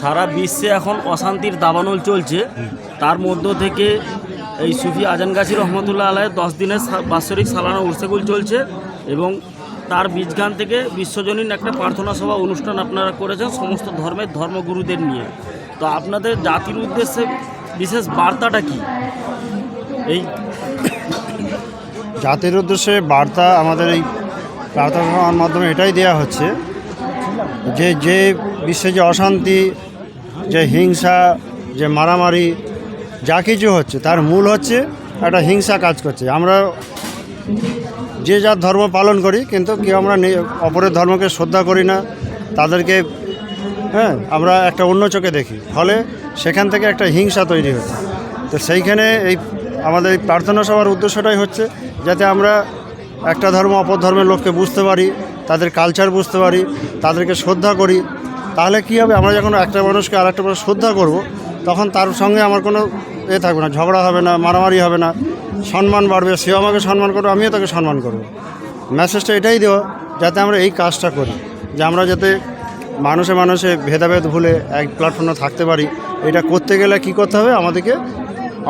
সারা বিশ্বে এখন অশান্তির দাবানল চলছে। তার মধ্য থেকে এই সুফি আজানগাছি রহমতুল্লাহ আলাহ দশ দিনের বাৎসরিক সালানা উর্সেগুল চলছে এবং তার বীজগান থেকে বিশ্বজনীন একটা প্রার্থনা সভা অনুষ্ঠান আপনারা করেছেন সমস্ত ধর্মের ধর্মগুরুদের নিয়ে। তো আপনাদের জাতির উদ্দেশ্যে বিশেষ বার্তাটা কি? এই জাতির উদ্দেশ্যে বার্তা আমাদের এই প্রার্থনার মাধ্যমে এটাই দেওয়া হচ্ছে যে যে বিশ্বে যে অশান্তি, যে হিংসা, যে মারামারি, যা কিছু হচ্ছে, তার মূল হচ্ছে একটা হিংসা কাজ করছে। আমরা যে যার ধর্ম পালন করি, কিন্তু কেউ আমরা অপরের ধর্মকে শ্রদ্ধা করি না, তাদেরকে হ্যাঁ আমরা একটা অন্য চোখে দেখি। ফলে সেখান থেকে একটা হিংসা তৈরি হচ্ছে। তো সেইখানে এই, আমাদের এই প্রার্থনা সভার উদ্দেশ্যটাই হচ্ছে যাতে আমরা একটা ধর্ম অপর ধর্মের লোককে বুঝতে পারি তাদের কালচার বুঝতে পারি, তাদেরকে শ্রদ্ধা করি, তাহলে কী হবে? আমরা যখন একটা মানুষকে আর একটা মানুষ শ্রদ্ধা করব, তখন তার সঙ্গে আমার কোনো এ থাকবে না, ঝগড়া হবে না, মারামারি হবে না, সম্মান বাড়বে, সেও আমাকে সম্মান করবে, আমিও তাকে সম্মান করব। মেসেজটা এটাই দেওয়া, যাতে আমরা এই কাজটা করি, যে আমরা যাতে মানুষে মানুষে ভেদাভেদ ভুলে এক প্ল্যাটফর্মে থাকতে পারি। এটা করতে গেলে কি করতে হবে? আমাদেরকে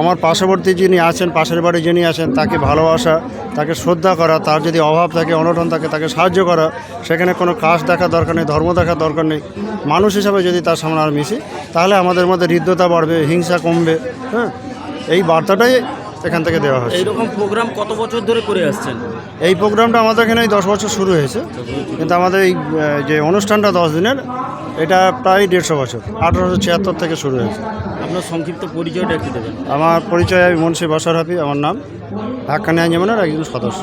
আমার পার্শ্ববর্তী যিনি আছেন, পাশের বাড়ি যিনি আছেন, তাকে ভালোবাসা, তাকে শ্রদ্ধা করা, তার যদি অভাব থাকে, অনটন থাকে, তাকে সাহায্য করা, সেখানে কোনো কাজ দেখার দরকার নেই, ধর্ম দেখার দরকার নেই। মানুষ হিসাবে যদি তার সামনে আর মিশি, তাহলে আমাদের মধ্যে হৃদ্যতা বাড়বে, হিংসা কমবে হ্যাঁ? এই বার্তাটাই এখান থেকে দেওয়া হচ্ছে। এইরকম প্রোগ্রাম কত বছর ধরে করে আসছেন? এই প্রোগ্রামটা আমাদের এখানে দশ বছর শুরু হয়েছে। কিন্তু আমাদের এই যে অনুষ্ঠানটা দশ দিনের এটা প্রায় দেড়শো বছর আঠারোশো ছিয়াত্তর থেকে শুরু হয়েছে। আপনার সংক্ষিপ্ত পরিচয়টা একটু দেবেন। আমার পরিচয় আমি মুন্সি বসর হাফি আমার নাম হাক্কানি আঞ্জমানের একজন সদস্য।